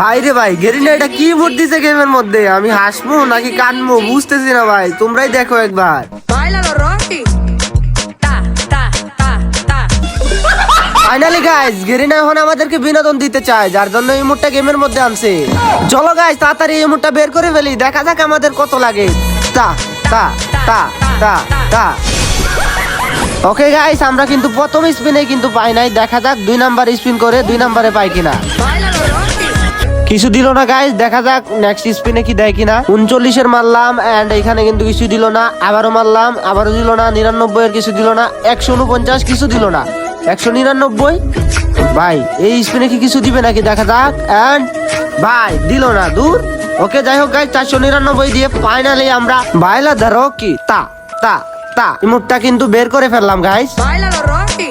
ভাই রে ভাই গেরিনা এটা কি মুড দিছে গেমের মধ্যে? আমি হাসবো নাকি কানবো? বুঝতেছি না ভাই তোমরাই দেখো একবার. ফাইনালি গাইস গেরিনা এখন আমাদেরকে বিনোদন দিতে চায় যার জন্য এই মুডটা গেমের মধ্যে আনছে। চলো গাইস তাড়াতাড়ি এই মুডটা বের করে ফেলি দেখা যাক আমাদের কত লাগে। তা তা তা তা তা। ওকে গাইস আমরা কিন্তু প্রথম স্পিনে কিন্তু পাই নাই দেখা যাক দুই নাম্বার স্পিন করে দুই নাম্বারে পাই কিনা. কিছু দিল না গাইস দেখা যাক নেক্সট স্পিনে কি দেয় কিনা। উনচল্লিশের মারলাম অ্যান্ড এখানে কিন্তু কিছু দিল না। আবারও মারলাম আবারও দিল না। নিরানব্বই এর কিছু দিল না। একশো উনপঞ্চাশ কিছু দিল না। একশো নিরানব্বই? ভাই এই স্পিনে কি কিছু দিবে নাকি? দেখা যাক অ্যান্ড ভাই দিল না দূর। ওকে যাই হোক গাইস চারশো নিরানব্বই দিয়ে ফাইনালি আমরা বাইলা ধরো কি তা তা তা ইমুটটা কিন্তু বের করে ফেললাম গাইস Báilalo, Rocky.